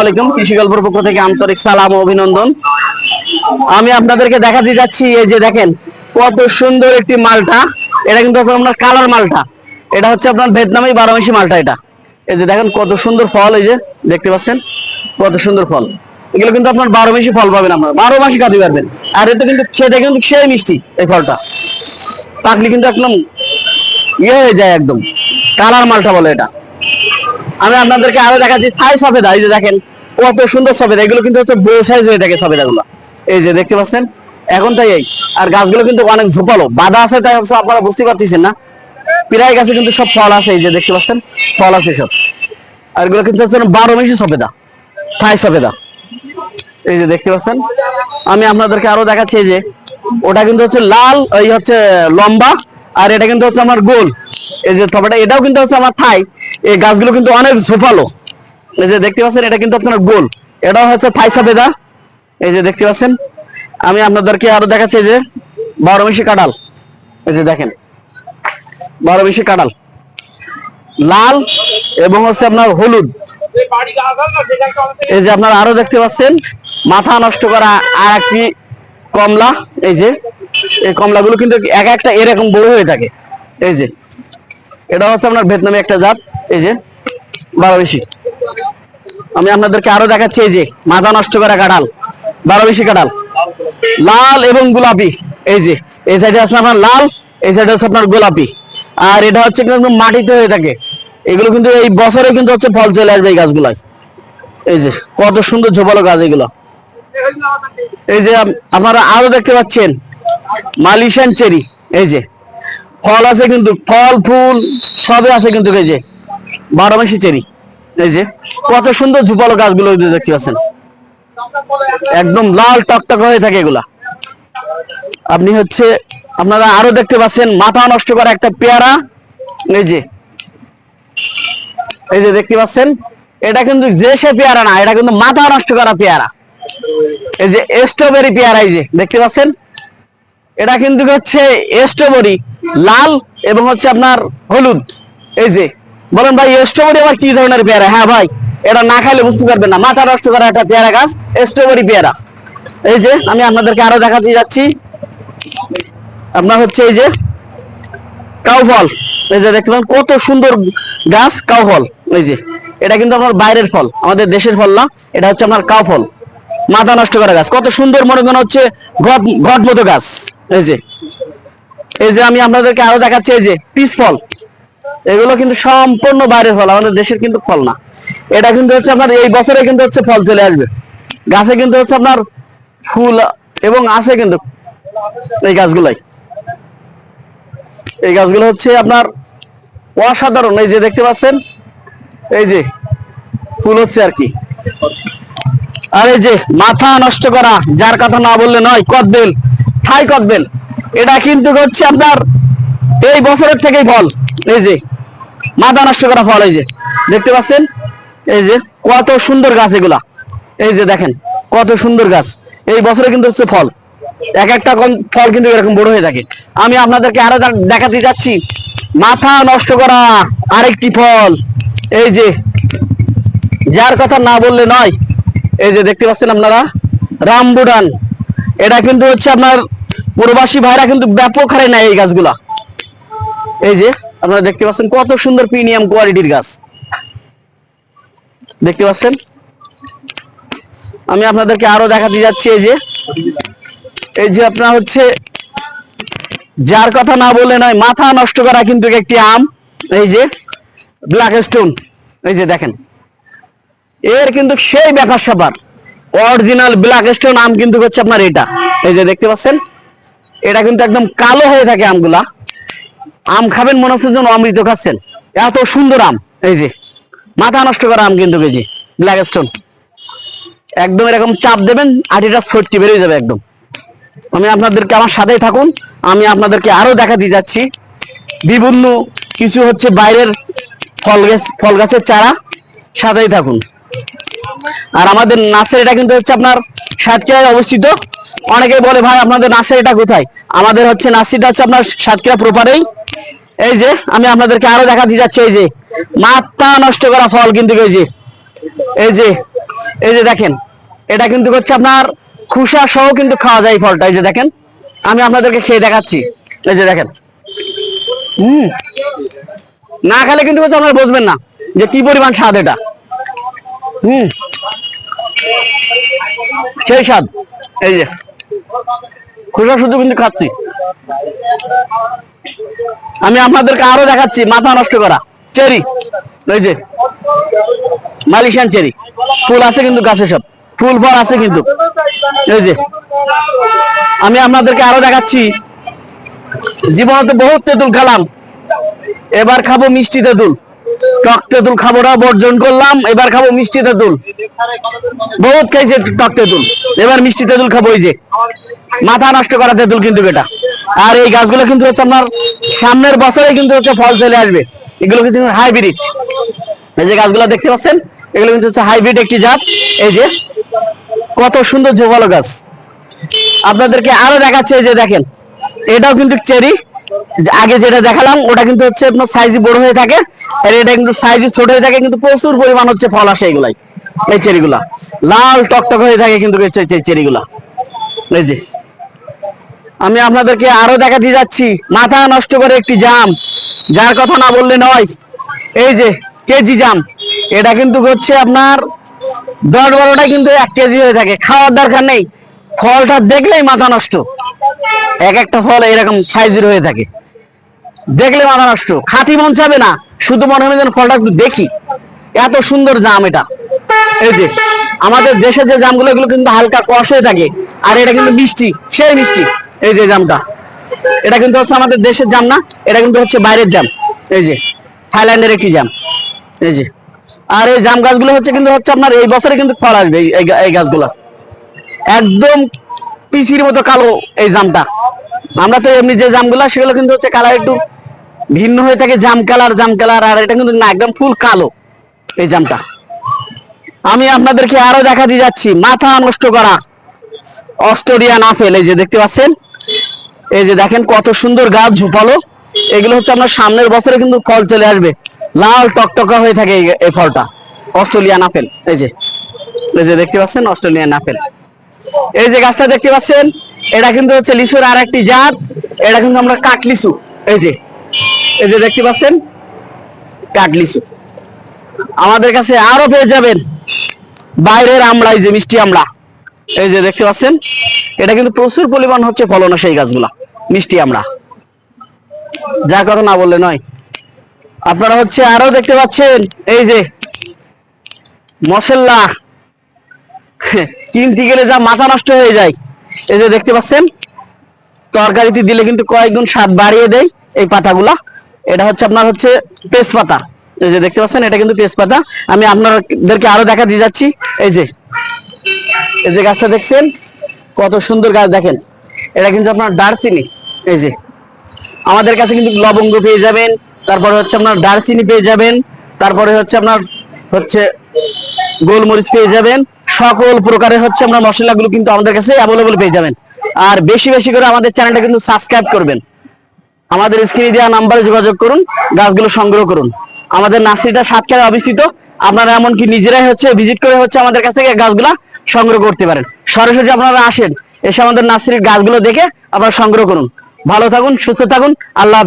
আলাইকুম। কৃষি গল্পের পক্ষ থেকে আন্তরিক সালাম অভিনন্দন। আমি আপনাদেরকে দেখাতে যাচ্ছি এই যে দেখেন, কত সুন্দর একটি মালটা। এটা কিন্তু আপনার কালার মালটা। এটা হচ্ছে আপনার ভিয়েতনামি বারোমাসি মালটা এটা। এই যে দেখেন, কত সুন্দর ফল এই যে, দেখতে পাচ্ছেন? কত সুন্দর ফল। এগুলো কিন্তু আপনার বারো মাসি ফল পাবেন আপনার। বারো মাসি খাতে পারবেন আর এতে কিন্তু খেতে কিন্তু সেই মিষ্টি এই ফলটা। পাকলি কিন্তু একদম ইয়ে হয়ে যায় একদম। কালার মালটা বলে এটা। আমি আপনাদেরকে আরও দেখাচ্ছি থাই সফেদা, এই যে দেখেন, কত সুন্দর সফেদা। এগুলো কিন্তু হচ্ছে বড় সাইজ হয়ে থাকে সফেদা গুলো এই যে দেখতে পাচ্ছেন, এখন তাই এই। আর গাছগুলো কিন্তু অনেক ঝোপালো। বাধা আছে তাই হচ্ছে আপনারা বুঝতে পারতেছেন না। প্রায় গাছে কিন্তু সব ফল আছে, এই যে দেখতে পাচ্ছেন, ফল আছে সব। আর এগুলো কিন্তু হচ্ছে বারো মাসি সফেদা থাই সফেদা। এই যে দেখতে পাচ্ছেন, আমি আপনাদেরকে আরও দেখাচ্ছি এই যে, ওটা কিন্তু হচ্ছে লাল, এই হচ্ছে লম্বা, আর এটা কিন্তু হচ্ছে আমার গোল। এই যে তবেটা এটাও কিন্তু হচ্ছে আমার থাই। এই গাছগুলো কিন্তু অনেক ঝোপালো। এই যে দেখতে পাচ্ছেন, এটা কিন্তু আপনার গোল। এটাও হচ্ছে থাই সাবেদা এই যে দেখতে পাচ্ছেন, আমি আপনাদেরকে আরও দেখাচ্ছি যে বারো মিশি কাঁঠাল। এই যে দেখেন বারো মিশি কাঁঠাল। লাল এবং হচ্ছে আপনার হলুদ। এই যে আপনারা আরও দেখতে পাচ্ছেন, মাথা নষ্ট করা আর একটি কমলা। এই যে, এই কমলাগুলো কিন্তু এক একটা এরকম বড় হয়ে থাকে। এই যে এটা হচ্ছে আপনার ভিয়েতনামি একটা জাত, এই যে বারো বেশি আমি আপনাদেরকে আরও দেখাচ্ছি, এই যে, মাথা নষ্ট করা কাঁঠাল বারো বেশি কাঁঠাল। লাল এবং গোলাপি, এই যে, এই সাইডে আছে আপনার লাল, এই সাইডে হচ্ছে আপনার গোলাপি। আর এটা হচ্ছে কিন্তু মাটিতে হয়ে থাকে। এগুলো কিন্তু এই বছরে কিন্তু হচ্ছে ফল চলে আসবে এই গাছগুলাই এই যে, কত সুন্দর ঝোপালো গাছ এগুলো। এই যে আপনারা আরও দেখতে পাচ্ছেন মালিশান চেরি, এই যে। ফল আছে কিন্তু, ফল, ফুল, সবই আছে কিন্তু এই যে, বারো মাসি চেরি। এই যে, কত সুন্দর ঝুপালো গাছগুলো দেখতে পাচ্ছেন। একদম লাল টকটক হয়ে থাকে এগুলা। আপনি হচ্ছে, আপনারা আরও দেখতে পাচ্ছেন, মাথা নষ্ট করা একটা পেয়ারা। এই যে এই যে দেখতে পাচ্ছেন, এটা কিন্তু যে সে পেয়ারা না, এটা কিন্তু মাথা নষ্ট করা পেয়ারা। এই যে স্ট্রবেরি পেয়ারা এই যে, দেখতে পাচ্ছেন? এটা কিন্তু হচ্ছে স্ট্রবেরি লাল এবং হচ্ছে আপনার হলুদ। এই যে, বলেন ভাই স্ট্রবেরি আবার কি ধরনের পেয়ারা? হ্যাঁ ভাই, এটা না খাইলে বুঝতে পারবেন না। মাথা নষ্ট করা একটা পেয়ারা গাছ স্ট্রবেরি পেয়ারা। এই যে, আমি আপনাদেরকে আরও দেখাতে যাচ্ছি। আপনার হচ্ছে এই যে, কাউ ফল। এই যে পাচ্ছেন কত সুন্দর গাছ কাউফল এই যে, এটা কিন্তু আপনার বাইরের ফল, আমাদের দেশের ফল না, এটা হচ্ছে আপনার কাউ ফল। মাথা নষ্ট করা গাছ, কত সুন্দর মনে মনে হচ্ছে ঘট ঘট মতো গাছ। এই যে এই যে আমি আপনাদেরকে আরও দেখাচ্ছি, এই যে পিস ফল। এগুলো কিন্তু সম্পূর্ণ বাইরের ফল, আমাদের দেশের কিন্তু ফল না। এটা কিন্তু হচ্ছে আপনার, এই বছরে কিন্তু হচ্ছে ফল চলে আসবে। গাছে কিন্তু হচ্ছে আপনার ফুল এবং আছে কিন্তু এই গাছগুলাই। এই গাছগুলো হচ্ছে আপনার অসাধারণ, এই যে দেখতে পাচ্ছেন, এই যে ফুল হচ্ছে আর কি। আর এই যে মাথা নষ্ট করা, যার কথা না বললে নয়, কদবেল। থাই কদবেল এটা কিন্তু হচ্ছে আপনার এই বছরের থেকেই ফল। এই যে, মাথা নষ্ট করা ফল, এই যে, দেখতে পাচ্ছেন? এই যে, কত সুন্দর গাছ এগুলা। এই যে দেখেন, কত সুন্দর গাছ। এই বছরে কিন্তু হচ্ছে ফল। এক একটা ফল কিন্তু এরকম বড় হয়ে থাকে। আমি আপনাদেরকে আরও দেখাতে যাচ্ছি। মাথা নষ্ট করা আরেকটি ফল। এই যে, যার কথা না বললে নয়। এই যে দেখতে পাচ্ছেন আপনারা? রামবুডান এটা কিন্তু হচ্ছে আপনার প্রবাসী ভাইরা কিন্তু ব্যাপক হারে নেয় এই গাছগুলা। এই যে, আপনারা দেখতে পাচ্ছেন কত সুন্দর প্রিমিয়াম কোয়ালিটির গাছ। দেখতে পাচ্ছেন? আমি আপনাদেরকে আরও দেখাতে যাচ্ছি এই যে। এই যে আপনার হচ্ছে, যার কথা না বলে নয়, মাথা নষ্ট করা কিন্তু একটি আম। এই যে ব্ল্যাক স্টোন এই যে দেখেন। এর কিন্তু সেই ব্যাপার স্যাপার অরিজিনাল ব্ল্যাক স্টোন আম কিন্তু হচ্ছে আপনার এটা। এই যে দেখতে পাচ্ছেন? এটা কিন্তু একদম কালো হয়ে থাকে আমগুলা। আম খাবেন, মনে হচ্ছে যেন অমৃত খাচ্ছেন। এত সুন্দর আম, এই যে। মাথা নষ্ট করা আম কিন্তু যে ব্ল্যাক স্টোন একদম এরকম চাপ দেবেন, আটিটা ছটটি বেরিয়ে যাবে একদম। আমি আপনাদেরকে আমার সাথেই থাকুন, আমি আপনাদেরকে আরও দেখাতে যাচ্ছি। বিভিন্ন কিছু হচ্ছে বাইরের ফল গাছ, ফল গাছের চারা, সাথেই থাকুন। আর আমাদের নার্সারিটা কিন্তু হচ্ছে আপনার সাতক্ষীরায় অবস্থিত। অনেকে বলে, ভাই, আপনাদের নার্সারিটা কোথায়? আমাদের হচ্ছে নার্সারিটা হচ্ছে আপনার সাতক্ষীরা প্রপারেই এই যে, আমি আপনাদেরকে আরও দেখাতে যাচ্ছি, এই যে, মাথা নষ্ট করা ফল কিন্তু এই যে এই যে এই যে দেখেন, এটা কিন্তু হচ্ছে আপনার খুসা সহ কিন্তু খাওয়া যায় ফলটা, এই যে দেখেন, আমি আপনাদেরকে খেয়ে দেখাচ্ছি, এই যে দেখেন, হুম, না খেলে কিন্তু হচ্ছে আপনারা বুঝবেন না যে কি পরিমাণ স্বাদ এটা, হুম, সেই স্বাদ এই যে। খুচরা শুধু কিন্তু খাচ্ছি। আমি আপনাদেরকে আরও দেখাচ্ছি, মাথা নষ্ট করা। চেরি, এই যে, মালয়েশিয়ান চেরি। ফুল আছে কিন্তু গাছে সব। ফুল ফল আছে কিন্তু। এই যে, আমি আপনাদেরকে আরও দেখাচ্ছি। জীবনে তো বহুত তেঁতুল খেলাম। এবার খাব মিষ্টি তেঁতুল। টক তেঁতুল খাব না, বর্জন করলাম, এবার খাব মিষ্টি তেঁতুল। বহুত খাইছে টক তেঁতুল। এবার মিষ্টি তেঁতুল খাব ওই যে। মাথা নষ্ট করা তেঁতুল কিন্তু বেটা। আর এই গাছগুলো কিন্তু হচ্ছে আপনার সামনের বছরে কিন্তু হচ্ছে ফল চলে আসবে। এগুলো কিন্তু হাইব্রিড এই যে গাছগুলো দেখতে পাচ্ছেন, এগুলো কিন্তু হচ্ছে হাইব্রিড একটি জাত। এই যে, কত সুন্দর ঝোপালো গাছ। আপনাদেরকে আরও দেখাচ্ছে এই যে দেখেন, এটাও কিন্তু চেরি। আগে যেটা দেখালাম, ওটা কিন্তু হচ্ছে আপনার সাইজ বড় হয়ে থাকে। আর এটা কিন্তু সাইজ ছোট হয়ে থাকে, কিন্তু প্রচুর পরিমাণ হচ্ছে ফল আসে এগুলাই এই চেরিগুলা লাল টকটক হয়ে থাকে কিন্তু চেরিগুলা এই যে। আমি আপনাদেরকে আরও দেখাতে যাচ্ছি। মাথা নষ্ট করে একটি জাম, যার কথা না বললে নয়। এই যে, কেজি জাম। এটা কিন্তু হচ্ছে আপনার দশ বারোটা কিন্তু এক কেজি হয়ে থাকে। খাওয়ার দরকার নেই। ফলটা দেখলেই মাথা নষ্ট। এক একটা ফল এরকম সাইজের হয়ে থাকে। দেখলে মাথা নষ্ট খাতি মন চাবে না, শুধু মনে হবে যেন ফলটা একটু দেখি। এত সুন্দর জাম এটা। এই যে, আমাদের দেশে যে জামগুলো, এগুলো কিন্তু হালকা কষ হয়ে থাকে, আর এটা কিন্তু মিষ্টি, সেই মিষ্টি, এই যে জামটা। এটা কিন্তু হচ্ছে আমাদের দেশের জাম না, এটা কিন্তু হচ্ছে বাইরের জাম। এই যে, থাইল্যান্ডের একটি জাম। এই যে, আর এই জাম গাছগুলো হচ্ছে কিন্তু হচ্ছে আপনার এই বছরে কিন্তু ফল আসবে এই গাছগুলা। একদম পিচির মতো কালো এই জামটা। আমরা তো এমনি যে জামগুলা, সেগুলো কিন্তু হচ্ছে কালার একটু ভিন্ন হয়ে থাকে, জাম কালার জাম কালার আর এটা কিন্তু না, একদম ফুল কালো এই জামটা। আমি আপনাদেরকে আরও দেখাতে যাচ্ছি, মাথা নষ্ট করা অস্ট্রেলিয়ান আপেল, এই যে দেখতে পাচ্ছেন? এই যে দেখেন কত সুন্দর গাছ ঝোপালো। এগুলো হচ্ছে আপনার সামনের বছরে কিন্তু ফল চলে আসবে। লাল টকটকা হয়ে থাকে এই ফলটা, অস্ট্রেলিয়ান আপেল, এই যে। এই যে দেখতে পাচ্ছেন অস্ট্রেলিয়ান আপেল। এই যে গাছটা দেখতে পাচ্ছেন, এটা কিন্তু হচ্ছে লিচুর আর একটি জাত, এটা কিন্তু আমরা কাঠ লিচু। এই যে এই যে দেখতে পাচ্ছেন কাঠ লিচু। আমাদের কাছে আরও পেয়ে যাবেন বাইরের আমড়া এই যে মিষ্টি আমড়া। এই যে দেখতে পাচ্ছেন, এটা কিন্তু প্রচুর পরিমাণ হচ্ছে ফলন সেই গাছগুলা, মিষ্টি আমড়া। যা কথা না বললে নয়। আপনারা হচ্ছে আরও দেখতে পাচ্ছেন, এই যে মশলা কিনতে গেলে যা মাথা নষ্ট হয়ে যায়। এই যে দেখতে পাচ্ছেন তরকারিতে দিলে কিন্তু কয়েকগুণ স্বাদ বাড়িয়ে দেয় এই পাতাগুলা। এটা হচ্ছে আপনার হচ্ছে তেজপাতা। এই যে দেখতে পাচ্ছেন, এটা কিন্তু তেজপাতা। আমি আপনাদেরকে আরও দেখা দিয়ে যাচ্ছি। এই যে এই যে গাছটা দেখছেন, কত সুন্দর গাছ দেখেন। এটা কিন্তু আপনার দারচিনি। এই যে, আমাদের কাছে কিন্তু লবঙ্গ পেয়ে যাবেন, তারপরে হচ্ছে আপনার দারচিনি পেয়ে যাবেন, তারপরে হচ্ছে আপনার হচ্ছে গোলমরিচ পেয়ে যাবেন। সকল প্রকারের হচ্ছে আমরা মশলাগুলো কিন্তু আমাদের কাছে অ্যাভেলেবল পেয়ে যাবেন। আর বেশি বেশি করে আমাদের চ্যানেলটা কিন্তু সাবস্ক্রাইব করবেন। আমাদের স্ক্রিনে দেওয়া নাম্বারে যোগাযোগ করুন, গাছগুলো সংগ্রহ করুন। আমাদের নার্সারিটা সাতক্ষীরায় অবস্থিত। আপনারা এমনকি নিজেরাই হচ্ছে ভিজিট করে হচ্ছে আমাদের কাছ থেকে গাছগুলা সংগ্রহ করতে পারেন। সরাসরি আপনারা আসেন, এসে আমাদের নার্সারির গাছগুলো দেখে আপনারা সংগ্রহ করুন। ভালো থাকুন, সুস্থ থাকুন, আল্লাহ।